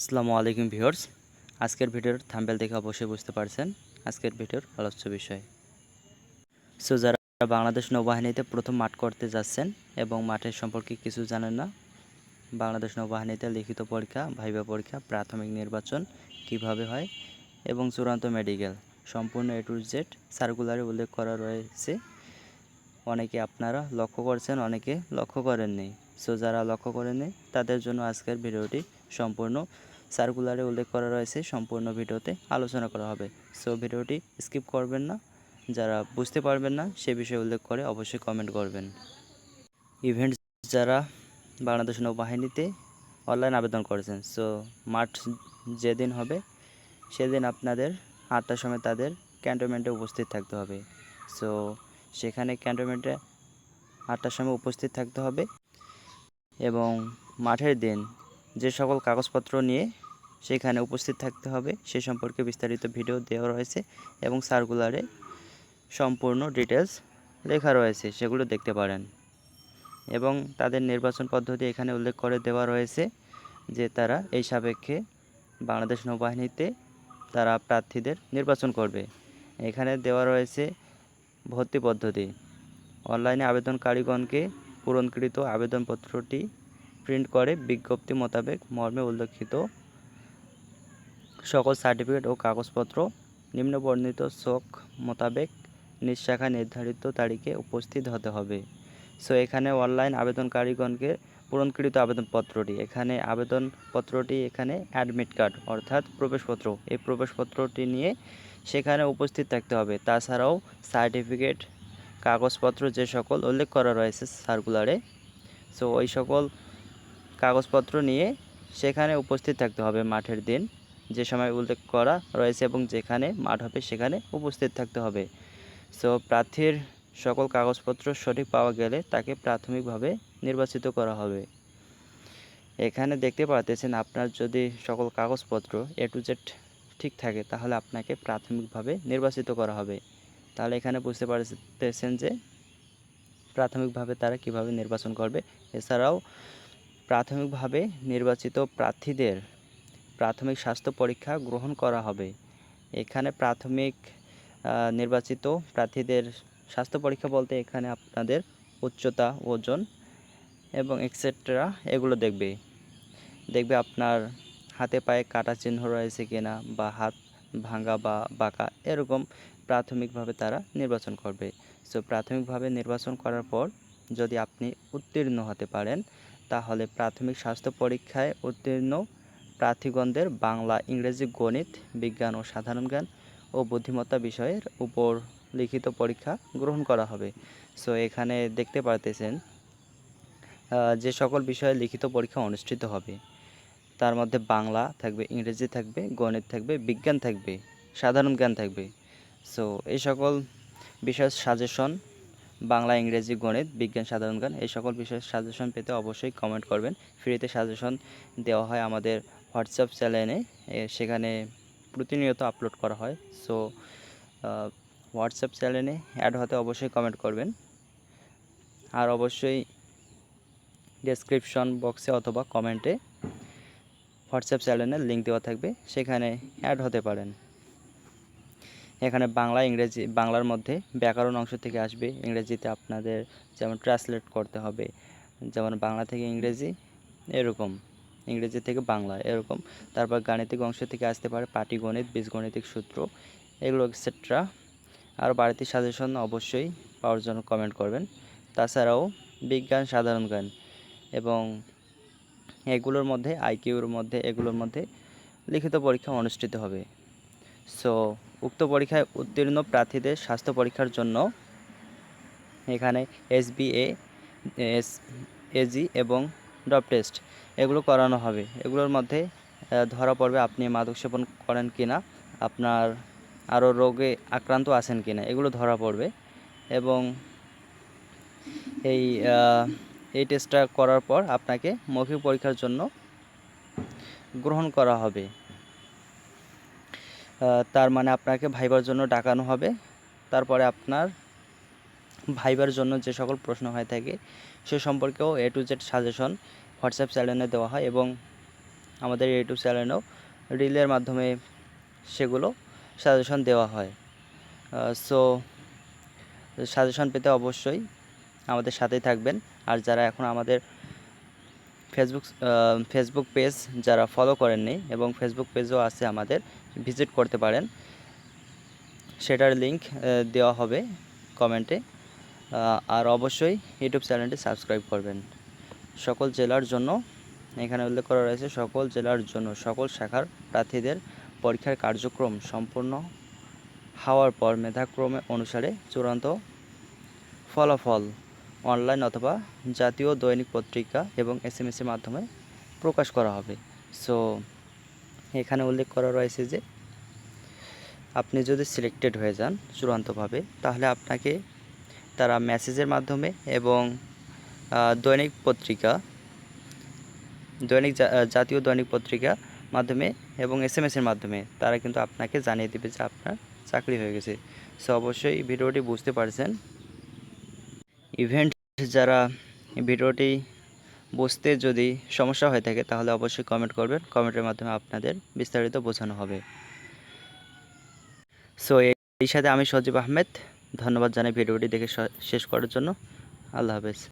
আসসালামু আলাইকুম ভিউয়ার্স। আজকের ভিডিওর থাম্বেল দেখে অবশ্যই বুঝতে পারছেন আজকের ভিডিওর আলোচ্য বিষয়। সো যারা বাংলাদেশ নৌবাহিনীতে প্রথম মাঠ করতে যাচ্ছেন এবং মাঠের সম্পর্কে কিছু জানেন না, বাংলাদেশ নৌবাহিনীতে লিখিত পরীক্ষা, ভাইবা পরীক্ষা, প্রাথমিক নির্বাচন কীভাবে হয় এবং চূড়ান্ত মেডিকেল সম্পূর্ণ এ টু জেড সার্কুলারে উল্লেখ করা রয়েছে। অনেকে আপনারা লক্ষ্য করছেন, অনেকে লক্ষ্য করেননি। সো যারা লক্ষ্য করেননি, তাদের জন্য আজকের ভিডিওটি সম্পূর্ণ সার্কুলারে উল্লেখ করা রয়েছে সম্পূর্ণ ভিডিওতে আলোচনা করা হবে। সো ভিডিওটি স্কিপ করবেন না। যারা বুঝতে পারবেন না, সে বিষয়ে উল্লেখ করে অবশ্যই কমেন্ট করবেন। ইভেন্ট যারা বাংলাদেশ নৌবাহিনীতে অনলাইন আবেদন করেছেন সো মাঠ যেদিন হবে, সেদিন আপনাদের আটটার সময় তাদের ক্যান্টনমেন্টে উপস্থিত থাকতে হবে। সো সেখানে ক্যান্টনমেন্টে আটটার সময় উপস্থিত থাকতে হবে এবং মাঠের দিন যে সকল কাগজপত্র নিয়ে সেখানে উপস্থিত থাকতে হবে। সে সম্পর্কে বিস্তারিত ভিডিও দেওয়া রয়েছে এবং সার্কুলারে সম্পূর্ণ ডিটেলস লেখা রয়েছে, সেগুলো দেখতে পারেন। এবং তাদের নির্বাচন পদ্ধতি এখানে উল্লেখ করে দেওয়া রয়েছে যে তারা এই সাপেক্ষে বাংলাদেশ নৌবাহিনীতে তারা প্রার্থীদের নির্বাচন করবে। এখানে দেওয়া রয়েছে ভর্তি পদ্ধতি। অনলাইনে আবেদনকারীগণকে পূরণকৃত আবেদনপত্রটি প্রিন্ট করে বিজ্ঞপ্তি মোতাবেক মর্মে উল্লেখিত সকল সার্টিফিকেট ও কাগজপত্র নিম্ন বর্ণিত শোক মোতাবেক নিজ শাখায় নির্ধারিত তারিখে উপস্থিত হতে হবে। সো এখানে অনলাইন আবেদনকারীগণকে পূরণকৃত আবেদনপত্রটি, এখানে আবেদনপত্রটি এখানে অ্যাডমিট কার্ড অর্থাৎ প্রবেশপত্র। এই প্রবেশপত্রটি নিয়ে সেখানে উপস্থিত থাকতে হবে। তাছাড়াও সার্টিফিকেট কাগজপত্র যে সকল উল্লেখ করা রয়েছে সার্কুলারে সো ওই সকল কাগজপত্র নিয়ে সেখানে উপস্থিত থাকতে হবে মাঠের দিন। যে সময় উল্লেখ করা রয়েছে এবং যেখানে মাঠ হবে সেখানে উপস্থিত থাকতে হবে। সো প্রার্থীর সকল কাগজপত্র সঠিক পাওয়া গেলে তাকে প্রাথমিকভাবে নির্বাচিত করা হবে। এখানে দেখতে পাচ্ছেন আপনার যদি সকল কাগজপত্র এ টু জেড ঠিক থাকে, তাহলে আপনাকে প্রাথমিকভাবে নির্বাচিত করা হবে। তাহলে এখানে বুঝতে পারতেছেন যে প্রাথমিকভাবে তারা কীভাবে নির্বাচন করবে। এছাড়াও প্রাথমিকভাবে নির্বাচিত প্রার্থীদের প্রাথমিক স্বাস্থ্য পরীক্ষা গ্রহণ করা হবে। এখানে প্রাথমিক নির্বাচিত প্রার্থীদের স্বাস্থ্য পরীক্ষা বলতে এখানে আপনাদের উচ্চতা, ওজন এবং এক্সেট্রা এগুলো দেখবে। দেখবে আপনার হাতে পায়ে কাটা চিহ্ন রয়েছে কিনা বা হাত ভাঙা বা বাঁকা এরকম প্রাথমিকভাবে তারা নির্বাচন করবে। সো প্রাথমিকভাবে নির্বাচন করার পর যদি আপনি উত্তীর্ণ হতে পারেন, তাহলে প্রাথমিক স্বাস্থ্য পরীক্ষায় উত্তীর্ণ প্রার্থীগণদের বাংলা, ইংরেজি, গণিত, বিজ্ঞান ও সাধারণ জ্ঞান ও বুদ্ধিমত্তা বিষয়ের উপর লিখিত পরীক্ষা গ্রহণ করা হবে। সো এখানে দেখতে পারতেছেন যে সকল বিষয়ে লিখিত পরীক্ষা অনুষ্ঠিত হবে। তার মধ্যে বাংলা থাকবে, ইংরেজি থাকবে, গণিত থাকবে, বিজ্ঞান থাকবে, সাধারণ জ্ঞান থাকবে। সো এই সকল বিষয়ের সাজেশন বাংলা, ইংরেজি, গণিত, বিজ্ঞান, সাধারণ জ্ঞান, এই সকল বিষয়ের সাজেশন পেতে অবশ্যই কমেন্ট করবেন। ফ্রিতে সাজেশন দেওয়া হয় আমাদের হোয়াটসঅ্যাপ চ্যানেলে সেখানে প্রতিনিয়ত আপলোড করা হয়। সো হোয়াটসঅ্যাপ চ্যানেলে অ্যাড হতে অবশ্যই কমেন্ট করবেন। আর অবশ্যই ডেসক্রিপশন বক্সে অথবা কমেন্টে হোয়াটসঅ্যাপ চ্যানেলের লিঙ্ক দেওয়া থাকবে, সেখানে অ্যাড হতে পারেন। এখানে বাংলা, ইংরেজি, বাংলার মধ্যে ব্যাকরণ অংশ থেকে আসবে। ইংরেজিতে আপনাদের যেমন ট্রান্সলেট করতে হবে, যেমন বাংলা থেকে ইংরেজি, এরকম। ইংরেজি থেকে বাংলা, এরকম। তারপর গাণিতিক অংশ থেকে আসতে পারে পাটিগণিত বীজগণিতিক সূত্র, এগুলো এক্সেট্রা আর বাড়িতে সাজেশন অবশ্যই পাওয়ার জন্য কমেন্ট করবেন। তাছাড়াও বিজ্ঞান, সাধারণ জ্ঞান এবং এগুলোর মধ্যে আইকিউর মধ্যে, এগুলোর মধ্যে লিখিত পরীক্ষা অনুষ্ঠিত হবে। সো উক্ত পরীক্ষায় উত্তীর্ণ প্রার্থীদের স্বাস্থ্য পরীক্ষার জন্য এখানে এসবিএ এস এজি এবং ডপ টেস্ট এগুলো করানো হবে। এগুলোর মধ্যে ধরা পড়বে আপনি মাদক সেবন করেন কিনা, আপনার আরও রোগে আক্রান্ত আছেন কিনা, এগুলো ধরা পড়বে। এবং এই এই টেস্টটা করার পর আপনাকে মৌখিক পরীক্ষার জন্য গ্রহণ করা হবে। তার মানে আপনাকে ভাইবার জন্য ডাকানো হবে। তারপরে আপনার ভাইবার জন্য যে সকল প্রশ্ন হয়ে থাকে সে সম্পর্কেও A to Z suggestion WhatsApp চ্যানেলে দেওয়া হয় এবং আমাদের ইউটিউব চ্যানেলেও রিলের মাধ্যমে সেগুলো সাজেশন দেওয়া হয়। সো সাজেশন পেতে অবশ্যই আমাদের সাথেই থাকবেন। আর যারা এখন আমাদের ফেসবুক ফেসবুক পেজ যারা ফলো করেননি এবং ফেসবুক পেজও আছে আমাদের ভিজিট করতে পারেন। সেটার লিংক দেওয়া হবে কমেন্টে আর অবশ্যই ইউটিউব চ্যানেলটি সাবস্ক্রাইব করবেন। সকল জেলার জন্য, এখানে উল্লেখ করা রয়েছে, সকল জেলার জন্য, সকল শাখার প্রার্থীদের পরীক্ষার কার্যক্রম সম্পূর্ণ হওয়ার পর মেধাক্রমে অনুসারে চূড়ান্ত ফলাফল অনলাইন অথবা জাতীয় দৈনিক পত্রিকা এবং এস এম এসের মাধ্যমে প্রকাশ করা হবে। সো এখানে উল্লেখ করা রয়েছে যে, আপনি যদি সিলেক্টেড হয়ে যান চূড়ান্তভাবে, তাহলে আপনাকে তারা মেসেজের মাধ্যমে এবং দৈনিক পত্রিকা, দৈনিক জাতীয় দৈনিক পত্রিকা মাধ্যমে এবং এস এম এসের মাধ্যমে তারা কিন্তু আপনাকে জানিয়ে দেবে যে আপনার চাকরি হয়ে গেছে। সো অবশ্যই ভিডিওটি বুঝতে পারছেন। ইভেন্ট যারা ভিডিওটি বুঝতে যদি সমস্যা হয়ে থাকে তাহলে অবশ্যই কমেন্ট করবেন। কমেন্টের মাধ্যমে আপনাদের বিস্তারিত বোঝানো হবে। সো এই সাথে আমি সজীব আহমেদ। ধন্যবাদ জানাই ভিডিওটি দেখে শেষ করার জন্য। আল্লাহ হাফেজ।